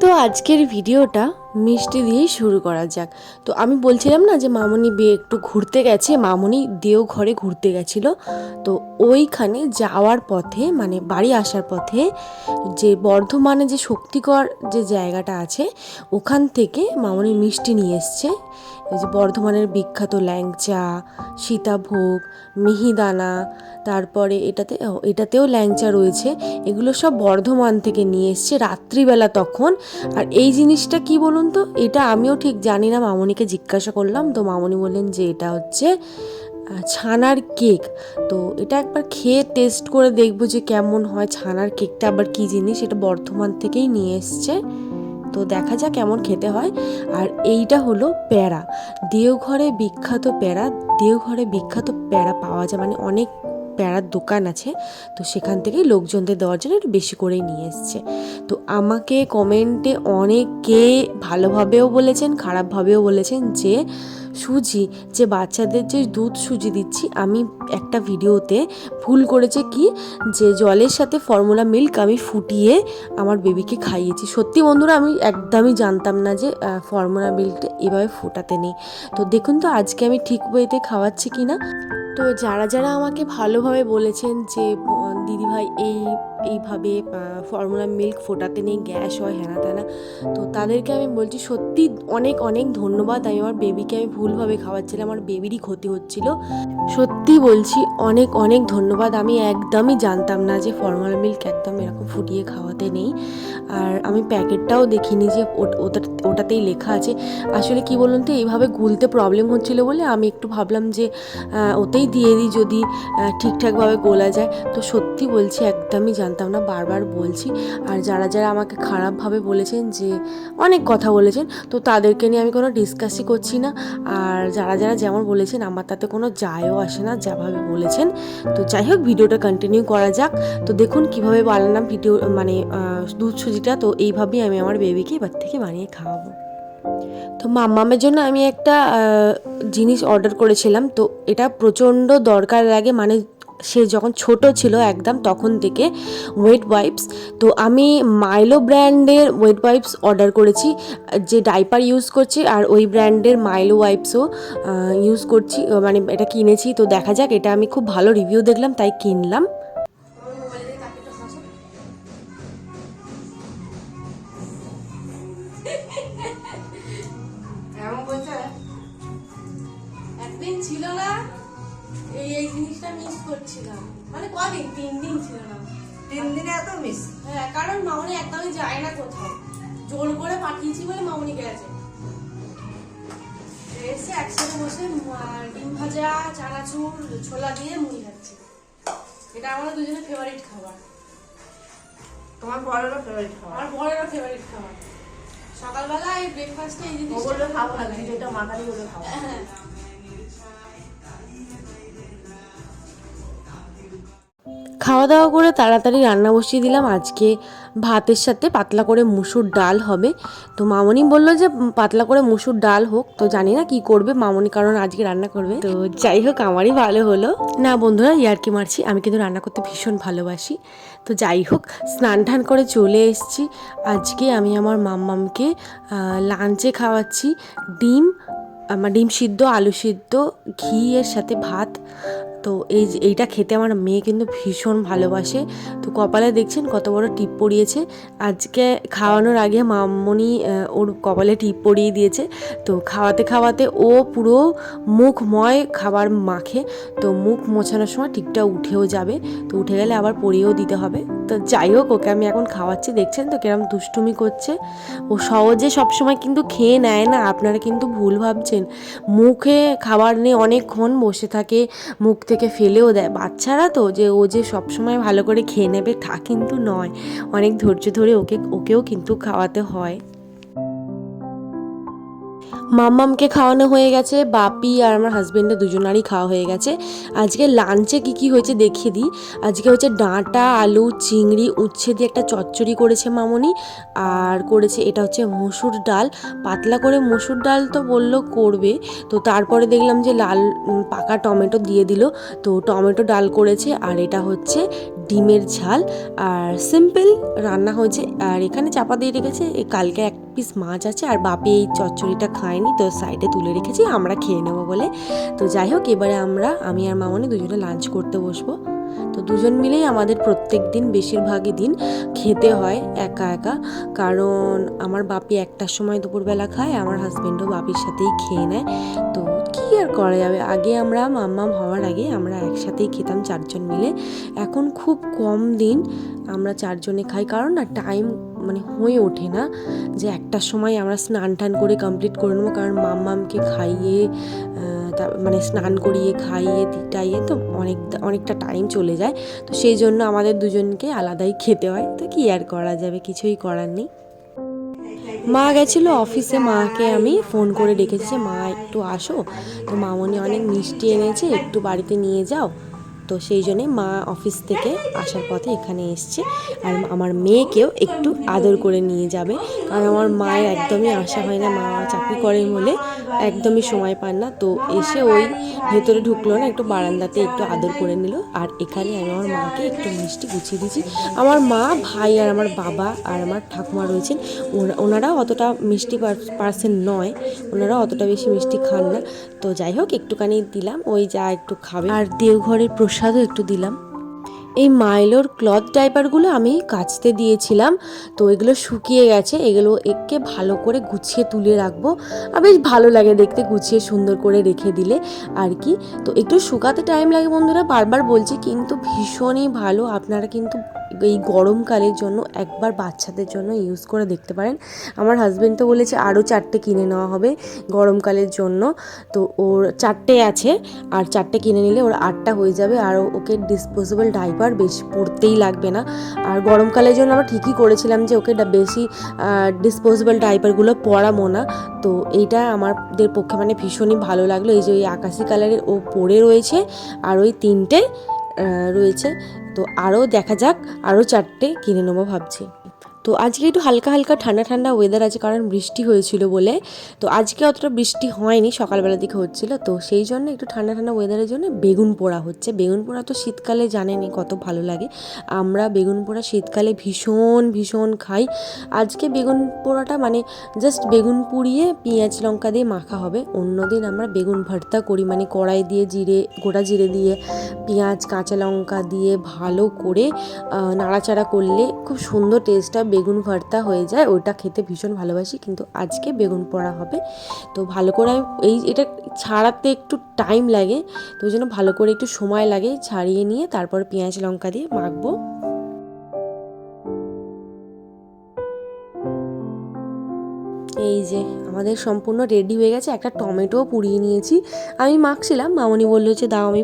তো আজকের ভিডিওটা মিষ্টি দিয়েই শুরু করা যাক। তো আমি বলছিলাম না যে মামনি বিয়ে একটু ঘুরতে গেছে, মামনি দেও ঘরে ঘুরতে গেছিল। তো ওইখানে যাওয়ার পথে মানে বাড়ি আসার পথে যে বর্ধমানে যে শক্তিগড় যে জায়গাটা আছে, ওখান থেকে মামনি মিষ্টি নিয়ে এসছে। এই যে বর্ধমানের বিখ্যাত ল্যাংচা, সীতাভোগ, মিহিদানা, তারপরে এটাতে এটাতেও ল্যাংচা রয়েছে। এগুলো সব বর্ধমান থেকে নিয়ে এসছে রাত্রিবেলা তখন। আর এই জিনিসটা কি বলুন তো এটা আমিও ঠিক জানি না, মামনিকে জিজ্ঞাসা করলাম। তো মামনি বললেন যে এটা হচ্ছে ছানার কেক। তো এটা একবার খেয়ে টেস্ট করে দেখব যে কেমন হয় ছানার কেকটা। আবার কি জিনিস, এটা বর্ধমান থেকেই নিয়ে এসছে। তো দেখা যাক কেমন খেতে হয়। আর এইটা হলো প্যাড়া দেওঘরে বিখ্যাত প্যাড়া দেওঘরে বিখ্যাত প্যাড়া পাওয়া যায়। মানে অনেক প্যাড়ার দোকান আছে, তো সেখান থেকেই লোকজনদের দেওয়ার জন্য একটু বেশি করেই নিয়ে এসছে। তো আমাকে কমেন্টে অনেকে ভালোভাবেও বলেছেন, খারাপভাবেও বলেছেন যে, সুজি, যে বাচ্চাদের যে দুধ সুজি দিচ্ছি, আমি একটা ভিডিওতে ভুল করেছে কি? যে জলের সাথে ফর্মুলা মিল্ক আমি ফুটিয়ে আমার বেবিকে খাইয়েছি। সত্যি বন্ধুরা, আমি একদমই জানতাম না যে ফর্মুলা মিল্কটা এভাবে ফোটাতে নেই। তো দেখুন তো, আজকে আমি ঠিক ওয়েতে খাওয়াচ্ছি কি না তো যারা যারা আমাকে ভালোভাবে বলেছেন যে দিদিভাই এই এইভাবে ফর্মুলা মিল্ক ফোটাতে নেই গ্যাস হয় হ্যানা ত্যানা তো তাদেরকে আমি বলছি, সত্যি অনেক অনেক ধন্যবাদ। আমি আমার বেবিকে আমি ভুলভাবে খাওয়াচ্ছিলাম, আমার বেবিরই ক্ষতি হচ্ছিল। সত্যি বলছি, অনেক অনেক ধন্যবাদ। আমি একদমই জানতাম না যে ফর্মুলা মিল্ক একদম এরকম ফুটিয়ে খাওয়াতে নেই। আর আমি প্যাকেটটাও দেখিনি যে ওট- ওটা, ওটাতেই লেখা আছে। আসলে কি বলুন তো, এইভাবে গুলতে প্রবলেম হচ্ছিল বলে আমি একটু ভাবলাম যে ওতেই দিয়ে দিই যদি ঠিকঠাকভাবে গোলা যায়। তো সত্যি বলছি, একদমই জানতাম না, বারবার বলছি। আর যারা যারা আমাকে খারাপভাবে বলেছেন যে অনেক কথা বলেছেন, তো তাদেরকে নিয়ে আমি কোনো ডিসকাসই করছি না। আর যারা যারা যেমন বলেছেন, আমার তাতে কোনো যায়ও আসে না যাভাবে বলেছেন। তো যাই হোক, ভিডিওটা কন্টিনিউ করা যাক। তো দেখুন কীভাবে বানালাম ভিডিও মানে দুধ সুজিটা। তো এইভাবেই আমি আমার বেবিকে এবার থেকে বানিয়ে খাওয়াবো। তো মাম্মামের জন্য আমি একটা জিনিস অর্ডার করেছিলাম। তো এটা প্রচণ্ড দরকার লাগে মানে সে যখন ছোট ছিল একদম তখন থেকে ওয়েট ওয়াইপস তো আমি মাইলো ব্র্যান্ডের ওয়েট ওয়াইপস অর্ডার করেছি, যে ডাইপার ইউজ করছি আর ওই ব্র্যান্ডের মাইলো ওয়াইপসও ইউজ করছি মানে এটা কিনেছি, তো দেখা যাক, এটা আমি খুব ভালো রিভিউ দেখলাম, তাই কিনলাম। ছিল না এই জিনিসটা মিস করছিলাম। মানে কদিন? তিন দিন ছিল না। তিন দিনে এত মিস হ্যাঁ কারণ মামনি একদমই যায় না কোথাও। জোর করে পাঠিয়েছি বলে মামনি গেছে। এসে একসাথে বসে ডিম ভাজা চানাচুর ছোলা দিয়ে মুড়ি খাচ্ছি। এটা আমাদের দুজনের ফেভারিট খাবার। তোমার বড়েরও ফেভারিট খাবার। আমার বড়েরও ফেভারিট খাবার। সকালবেলা এই ব্রেকফাস্টে এই খাব ভালো লাগে। যেটা মাথারি হলে খাব। হ্যাঁ। খাওয়া দাওয়া করে তাড়াতাড়ি রান্না বসিয়ে দিলাম। আজকে ভাতের সাথে পাতলা করে মুসুর ডাল হবে। তো মামনি বলল যে পাতলা করে মুসুর ডাল হোক। তো জানি না কি করবে মামনি, কারণ আজকে রান্না করবে। তো যাই হোক, আমারই ভালো হলো। না বন্ধুরা, ইয়ার্কি মারছি। আমি কিন্তু রান্না করতে ভীষণ ভালোবাসি। তো যাই হোক, স্নান টান করে চলে এসেছি। আজকে আমি আমার মাম্মামকে লাঞ্চে খাওয়াচ্ছি। ডিম, আমার ডিম সিদ্ধ, আলু সিদ্ধ, ঘি এর সাথে ভাত। তো এই এইটা খেতে আমার মেয়ে কিন্তু ভীষণ ভালোবাসে। তো কপালে দেখছেন কত বড় টিপ পরিয়েছে আজকে খাওয়ানোর আগে মামনি ওর কপালে টিপ পরিয়ে দিয়েছে। তো খাওয়াতে খাওয়াতে ও পুরো মুখময় খাবার মাখে। তো মুখ মোছানোর সময় টিপটা উঠেও যাবে। তো উঠে গেলে আবার পরিয়েও দিতে হবে। তো যাই হোক, ওকে আমি এখন খাওয়াচ্ছি। দেখছেন তো কিরম দুষ্টুমি করছে। ও সহজে সবসময় কিন্তু খেয়ে নেয় না। আপনারা কিন্তু ভুল ভাবছেন। মুখে খাবার নিয়ে অনেকক্ষণ বসে থাকে, মুখ থেকে ফেলেও দেয়। বাচ্চারা তো যে ও যে সবসময় ভালো করে খেয়ে নেবে তা কিন্তু নয়। অনেক ধৈর্য ধরে ওকে, ওকেও কিন্তু খাওয়াতে হয়। মাম্মামকে খাওয়ানো হয়ে গেছে, বাপি আর আমার হাজবেন্ডের দুজনারই খাওয়া হয়ে গেছে। আজকে লাঞ্চে কি কি হয়েছে দেখিয়ে দিই। আজকে হচ্ছে ডাঁটা, আলু, চিংড়ি, উচ্ছে দিয়ে একটা চচ্চড়ি করেছে মামনি। আর করেছে এটা হচ্ছে মসুর ডাল। পাতলা করে মসুর ডাল তো বলল করবে। তো তারপরে দেখলাম যে লাল পাকা টমেটো দিয়ে দিল। তো টমেটো ডাল করেছে আর এটা হচ্ছে ডিমের ঝাল আর সিম্পল রান্না হয়েছে। আর এখানে চাপা দিয়ে রেখেছে কালকে এক পিস মাছ আছে আর বাপি এই চচ্চড়িটা খায়নি, তো সাইডে তুলে রেখেছি, আমরা খেয়ে নেব বলে। তো যাই হোক, এবারে আমরা, আমি আর মামনি দুজনে লাঞ্চ করতে বসবো। তো দুজন মিলেই আমাদের প্রত্যেক দিন, বেশিরভাগই দিন খেতে হয় একা একা। কারণ আমার বাপি একটার সময় দুপুরবেলা খায়, আমার হাজব্যান্ডও বাপির সাথেই খেয়ে নেয়। তো আর করা যাবে। আগে আমরা মাম্মাম হওয়ার আগে আমরা একসাথেই খেতাম চারজন মিলে। এখন খুব কম দিন আমরা চারজনে খাই। কারণ না টাইম মানে হয়ে ওঠে না যে একটার সময় আমরা স্নান টান করে কমপ্লিট করে নেব। কারণ মাম্মামকে খাইয়ে মানে স্নান করিয়ে, খাইয়ে দিটাইয়ে তো অনেক, অনেকটা টাইম চলে যায়। তো সেই জন্য আমাদের দুজনকে আলাদাই খেতে হয়। তো কি আর করা যাবে? কিছুই করার নেই। মা গেছিল অফিসে, মাকে আমি ফোন করে ডেকেছি মা, একটু আসো। তো মামনি অনেক মিষ্টি এনেছে, একটু বাড়িতে নিয়ে যাও। তো সেই জন্যে মা অফিস থেকে আসার পথে এখানে এসছে। আর আমার মেয়েকেও একটু আদর করে নিয়ে যাবে। কারণ আমার মায়ের একদমই আশা হয় না, মা চাকরি করেন বলে একদমই সময় পান না। তো এসে ওই ভেতরে ঢুকলো না, একটু বারান্দাতে একটু আদর করে নিল। আর এখানে আমি আমার মাকে একটু মিষ্টি গুছিয়ে দিয়েছি। আমার মা, ভাই আর আমার বাবা আর আমার ঠাকুমা রয়েছেন। ওনারাও অতটা মিষ্টি পার্সেন্ট নয়। ওনারা অতটা বেশি মিষ্টি খান না। তো যাই হোক, একটুখানি দিলাম। ওই যা একটু খাবে। আর দেওঘরের প্রসাদও একটু দিলাম। এই মাইলোর ক্লথ ডাইপারগুলো আমি কাচতে দিয়েছিলাম, তো এগুলো শুকিয়ে গেছে। এগুলো একে ভালো করে গুছিয়ে তুলে রাখব। আর বেশ ভালো লাগে দেখতে, গুছিয়ে সুন্দর করে রেখে দিলে আর কি। তো একটু শুকাতে টাইম লাগে বন্ধুরা, বারবার বলছি, কিন্তু ভীষণই ভালো। আপনারা কিন্তু এই গরমকালের জন্য একবার বাচ্চাদের জন্য ইউজ করে দেখতে পারেন। আমার হাজব্যান্ড তো বলেছে আরও চারটে কিনে নেওয়া হবে গরমকালের জন্য। তো ওর চারটে আছে, আর চারটে কিনে নিলে ওর আটটা হয়ে যাবে। আর ওকে ডিসপোজেবল ডাইপার বেশি পরতেই লাগবে না। আর গরমকালের জন্য আমরা ঠিকই করেছিলাম যে ওকে বেশি ডিসপোজেবল ডাইপারগুলো পরাবো না। তো এইটা আমাদের পক্ষে মানে ভীষণই ভালো লাগল। এই যে ওই আকাশি কালারের ও পরে রয়েছে, আর ওই তিনটে রয়েছে। তো আরও দেখা যাক আরও চারটে কিনে নেব ভাবছি। তো আজকে একটু হালকা হালকা ঠান্ডা ঠান্ডা ওয়েদার আছে, কারণ বৃষ্টি হয়েছিল বলে। তো আজকে অতটা বৃষ্টি হয়নি সকালবেলা দিকে হচ্ছিল। তো সেই জন্য একটু ঠান্ডা ঠান্ডা ওয়েদারের জন্য বেগুন পোড়া হচ্ছে। বেগুন পোড়া তো শীতকালে জানেনি কত ভালো লাগে। আমরা বেগুন পোড়া শীতকালে ভীষণ ভীষণ খাই। আজকে বেগুন পোড়াটা মানে জাস্ট বেগুন পুড়িয়ে পেঁয়াজ লঙ্কা দিয়ে মাখা হবে। অন্যদিন আমরা বেগুন ভর্তা করি মানে কড়াই দিয়ে জিরে, গোটা জিরে দিয়ে পেঁয়াজ, কাঁচা লঙ্কা দিয়ে ভালো করে নাড়াচাড়া করলে খুব সুন্দর টেস্টটা বেগুন ভর্তা হয়ে যায়, ওটা খেতে ভীষণ ভালোবাসি, কিন্তু আজকে বেগুন পোড়া হবে। তো ভালো করে আমি এই এটা ছাড়াতে একটু টাইম লাগে, তো ওই জন্য ভালো করে একটু সময় লাগে, ছাড়িয়ে নিয়ে তারপর পেঁয়াজ লঙ্কা দিয়ে মাখবো। এই যে আমাদের সম্পূর্ণ রেডি হয়ে গেছে। একটা টমেটোও পুড়িয়ে নিয়েছি। আমি মাখছিলাম। মামনি বলল যে, দাও, আমি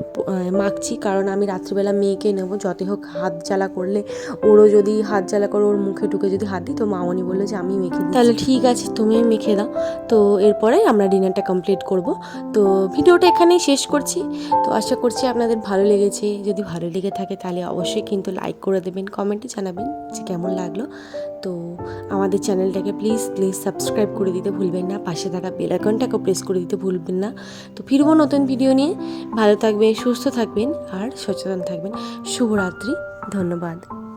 মাখছি। কারণ আমি রাত্রিবেলা মেয়েকে নেব। যতই হোক হাত জ্বালা করলে ওরও যদি হাত জ্বালা করে, ওর মুখে ঢুকে যদি হাত দিই, তো মামনি বলল যে আমি মেখে দিই তাহলে ঠিক আছে, তুমি মেখে দাও। তো এরপরে আমরা ডিনারটা কমপ্লিট করব। তো ভিডিওটা এখানেই শেষ করছি। তো আশা করছি আপনাদের ভালো লেগেছে। যদি ভালো লেগে থাকে, তাহলে অবশ্যই কিন্তু লাইক করে দেবেন কমেন্টে জানাবেন যে কেমন লাগল। তো আমাদের চ্যানেলটাকে প্লিজ প্লিজ সাবস্ক্রাইব করে দিতে ভুলবেন না, পাশে থাকা বেল আইকনটাকে প্রেস করে দিতে ভুলবেন না। তো ফিরব নতুন ভিডিও নিয়ে। ভালো থাকবেন, সুস্থ থাকবেন, আর সচেতন থাকবেন। শুভরাত্রি, ধন্যবাদ।